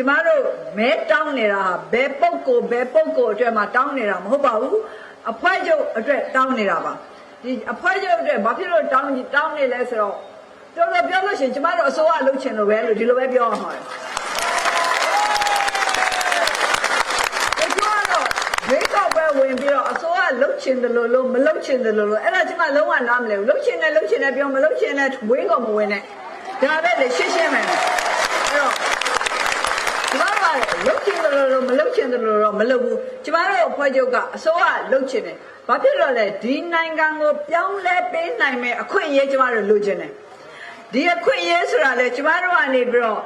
ကျမတို့မဲတောင်းနေတာဟာဘယ်ပုဂ္ဂိုလ်ဘယ်ပုဂ္ဂိုလ်အတွက်မှတောင်းနေတာမဟုတ်ပါဘူးအဖွဲ့ချုပ်အတွက်တောင်းနေတာပါဒီအဖွဲ့ချုပ်အတွက်ဘာဖြစ်လို့တောင်းတောင်းနေလဲဆိုတော့တော်တော်ပြောလို့ရှိရင်ကျမတို့အစိုးရလုပ်ချင်လို့ပဲလို့ဒီလိုပဲပြောအောင်ပါတယ်ကျမတို့ရွေးကောက်ပွဲဝင်ပြီးတော့အစိုးရလှုပ်ချင်တယ်လို့လို့မလှုပ်ချင်တယ်လို့လို့အဲ့ဒါကျမလုံးဝနားမလဲဘူးလှုပ်ချင်တယ်လှုပ်ချင်တယ်ပြောမလှုပ်ချင်တယ်ဝင်းကုန်မဝင်နဲ့ဒါပဲလေရှင်းရှင်းပဲအဲ့တော့ကျမ တို့ကလုတ်ချင်တယ်လို့မလုတ်ချင်တယ်လို့တော့မလုပ်ဘူးကျမတို့အဖွဲ့ချုပ်ကအစိုးရလုတ်ချင်တယ်ဘာဖြစ်လို့လဲဒီနိုင်ငံကိုပြောင်းလဲပေးနိုင်မဲ့အခွင့်အရေးကျမတို့လိုချင်တယ်ဒီအခွင့်အရေးဆိုတာလေကျမတို့ကနေပြီးတော့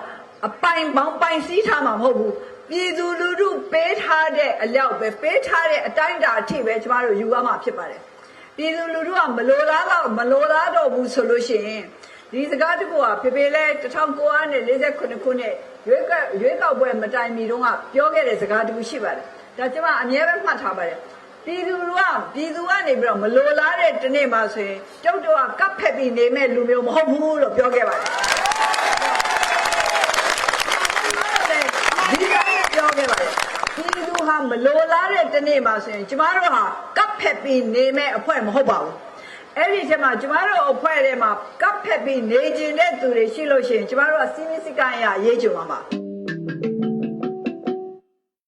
အပိုင်ပေါင်းပိုင်စည်းထားမှာမဟုတ်ဘူးပြည်သူလူထုပေးထားတဲ့အလျောက်ပဲပေးထားတဲ့အတိုင်းအတာအထိပဲကျမတို့ယူရမှာဖြစ်ပါတယ်ပြည်သူလူထုကမလိုလားတော့မလိုလားတော့ဘူးဆိုလို့ရှိရင် ဒီစကားတကူကဖေဖေလဲ1948ခုနှစ်ရွေးကောက်ရွေးကောက်ပွဲမတိုင်မီတုန်းကပြောခဲ့တဲ့စကားတကူရှိပါတယ်။ဒါကျွန်မအမြဲပဲမှတ်ထားပါတယ်။ပြည်သူကပြည်သူကနေပြီးတော့မလိုလားတဲ့တနေ့မှဆိုရင်တုတ်တော့ကပ်ဖက်ပြီးနေမဲ့လူမျိုးမဟုတ်ဘူးလို့ပြောခဲ့ပါတယ်။ဒီကနေ့ပြောခဲ့ပါတယ်။ပြည်သူဟာမလိုလားတဲ့တနေ့မှဆိုရင်ကျမတို့ဟာကပ်ဖက်ပြီးနေမဲ့အဖွဲ့မဟုတ်ပါဘူး။ အဲ့ဒီထဲမှာကျမတို့အဖွဲ့ထဲမှာကပ်ဖက်ပြီးနေကျင်တဲ့သူတွေရှိလို့ရှိရင်ကျမတို့ကစီးမီးစကန်ရရေးကြုံပါမှာ